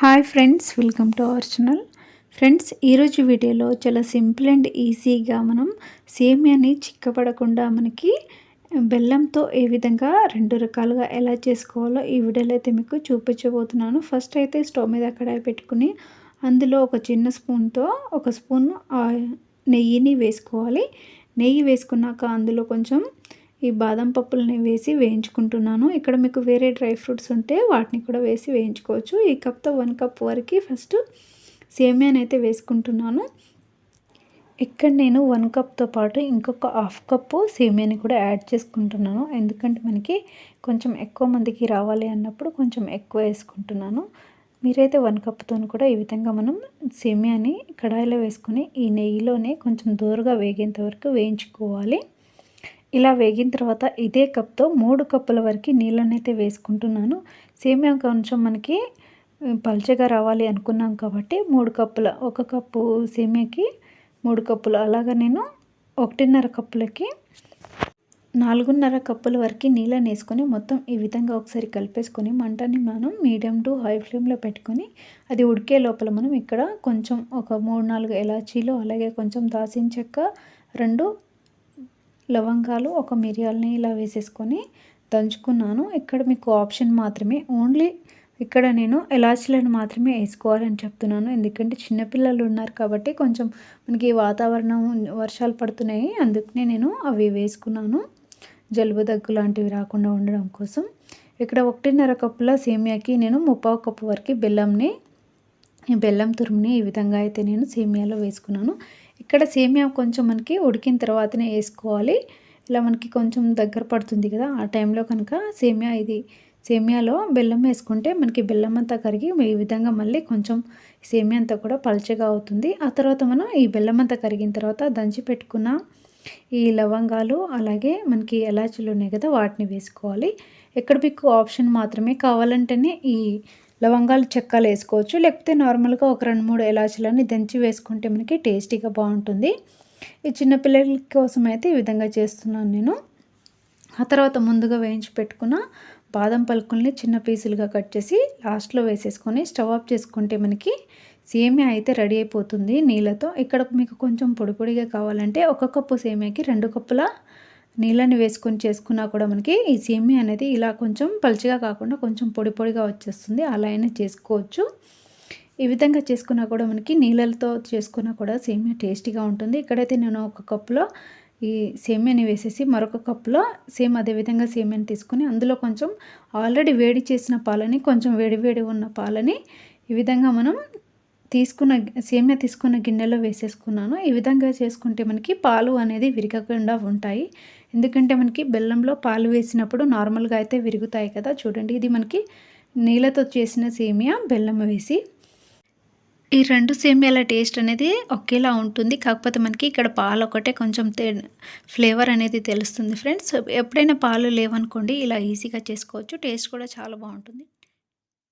Hi friends welcome to our channel friends ఈరోజు వీడియోలో చాలా సింపుల్ అండ్ ఈజీగా మనం సేమియాని చిక్కపడకుండా మనకి బెల్లంతో ఏ విధంగా రెండు రకాలుగా ఎలా చేసుకోవాలో ఈ వీడియోలో అయితే మీకు చూపించబోతున్నాను. ఫస్ట్ అయితే స్టవ్ మీద కడాయి పెట్టుకుని అందులో ఒక చిన్న స్పూన్తో ఒక స్పూన్ నెయ్యిని వేసుకోవాలి. నెయ్యి వేసుకున్నాక అందులో కొంచెం ఈ బాదం పప్పులని వేసి వేయించుకుంటున్నాను. ఇక్కడ మీకు వేరే డ్రై ఫ్రూట్స్ ఉంటే వాటిని కూడా వేసి వేయించుకోవచ్చు. ఈ కప్తో వన్ కప్ వరకు ఫస్ట్ సేమియాని అయితే వేసుకుంటున్నాను. ఇక్కడ నేను వన్ కప్తో పాటు ఇంకొక హాఫ్ కప్పు సేమియాని కూడా యాడ్ చేసుకుంటున్నాను. ఎందుకంటే మనకి కొంచెం ఎక్కువ మందికి రావాలి అన్నప్పుడు కొంచెం ఎక్కువ వేసుకుంటున్నాను. మీరైతే వన్ కప్తో కూడా ఈ విధంగా మనం సేమియాని కడాయిలో వేసుకొని ఈ నెయ్యిలోనే కొంచెం దూరగా వేగేంత వరకు వేయించుకోవాలి. ఇలా వేగిన తర్వాత ఇదే కప్తో మూడు కప్పుల వరకు నీళ్ళనైతే వేసుకుంటున్నాను. సేమియా కొంచెం మనకి పల్చగా రావాలి అనుకున్నాం కాబట్టి మూడు కప్పుల ఒక కప్పు సేమియాకి మూడు కప్పులు. అలాగా నేను ఒకటిన్నర కప్పులకి నాలుగున్నర కప్పుల వరకు నీళ్ళని వేసుకొని మొత్తం ఈ విధంగా ఒకసారి కలిపేసుకొని మంటని మనం మీడియం టు హై ఫ్లేమ్లో పెట్టుకొని అది ఉడికే లోపల మనం ఇక్కడ కొంచెం ఒక మూడు నాలుగు ఎలాచీలు అలాగే కొంచెం దాసిన చెక్క రెండు లవంగాలు ఒక మిరియాలని ఇలా వేసేసుకొని దంచుకున్నాను. ఇక్కడ మీకు ఆప్షన్ మాత్రమే. ఓన్లీ ఇక్కడ నేను ఎలాచీలను మాత్రమే వేసుకోవాలని చెప్తున్నాను. ఎందుకంటే చిన్నపిల్లలు ఉన్నారు కాబట్టి కొంచెం మనకి వాతావరణం వర్షాలు పడుతున్నాయి. అందుకనే నేను అవి వేసుకున్నాను. జలుబు దగ్గు లాంటివి రాకుండా ఉండడం కోసం. ఇక్కడ ఒకటిన్నర కప్పుల సేమియాకి నేను ముప్పావు కప్పు వరకు బెల్లంని బెల్లం తురుముని ఈ విధంగా అయితే నేను సేమియాలో వేసుకున్నాను. ఇక్కడ సేమియా కొంచెం మనకి ఉడికిన తర్వాతనే వేసుకోవాలి. ఇలా మనకి కొంచెం దగ్గర పడుతుంది కదా ఆ టైంలో కనుక సేమియా ఇది సేమియాలో బెల్లం వేసుకుంటే మనకి బెల్లం అంతా కరిగి ఈ విధంగా మళ్ళీ కొంచెం సేమియా అంతా కూడా పల్చగా అవుతుంది. ఆ తర్వాత మనం ఈ బెల్లం అంతా కరిగిన తర్వాత దంచి పెట్టుకున్న ఈ లవంగాలు అలాగే మనకి ఎలాచీలు ఉన్నాయి కదా వాటిని వేసుకోవాలి. ఎక్కడ మీకు ఆప్షన్ మాత్రమే కావాలంటేనే ఈ లవంగాలు చెక్కలు వేసుకోవచ్చు. లేకపోతే నార్మల్గా ఒక రెండు మూడు ఎలాచీలని దంచి వేసుకుంటే మనకి టేస్టీగా బాగుంటుంది. ఈ చిన్నపిల్లల కోసం అయితే ఈ విధంగా చేస్తున్నాను నేను. ఆ తర్వాత ముందుగా వేయించి పెట్టుకున్న బాదం పలుకుల్ని చిన్న పీసులుగా కట్ చేసి లాస్ట్లో వేసేసుకొని స్టవ్ ఆఫ్ చేసుకుంటే మనకి సేమియా అయితే రెడీ అయిపోతుంది నీళ్ళతో. ఇక్కడ మీకు కొంచెం పొడి పొడిగా కావాలంటే ఒక కప్పు సేమియాకి రెండు కప్పుల నీళ్ళని వేసుకొని చేసుకున్నా కూడా మనకి ఈ సేమి అనేది ఇలా కొంచెం పలుచగా కాకుండా కొంచెం పొడి పొడిగా వచ్చేస్తుంది. అలా అయినా చేసుకోవచ్చు. ఈ విధంగా చేసుకున్నా కూడా మనకి నీళ్ళతో చేసుకున్నా కూడా సేమియా టేస్టీగా ఉంటుంది. ఇక్కడైతే నేను ఒక కప్పులో ఈ సేమియాని వేసేసి మరొక కప్పులో సేమ్ అదే విధంగా సేమియాని తీసుకుని అందులో కొంచెం ఆల్రెడీ వేడి చేసిన పాలని కొంచెం వేడి వేడి ఉన్న పాలని ఈ విధంగా మనం తీసుకున్న సేమియా తీసుకున్న గిన్నెలో వేసేసుకున్నాను. ఈ విధంగా చేసుకుంటే మనకి పాలు అనేది విరగకుండా ఉంటాయి. ఎందుకంటే మనకి బెల్లంలో పాలు వేసినప్పుడు నార్మల్గా అయితే విరుగుతాయి కదా. చూడండి ఇది మనకి నీళ్ళతో చేసిన సేమియా బెల్లం వేసి. ఈ రెండు సేమియాల టేస్ట్ అనేది ఒకేలా ఉంటుంది. కాకపోతే మనకి ఇక్కడ పాలు ఒకటే కొంచెం ఫ్లేవర్ అనేది తెలుస్తుంది ఫ్రెండ్స్. ఎప్పుడైనా పాలు లేవనుకోండి ఇలా ఈజీగా చేసుకోవచ్చు. టేస్ట్ కూడా చాలా బాగుంటుంది.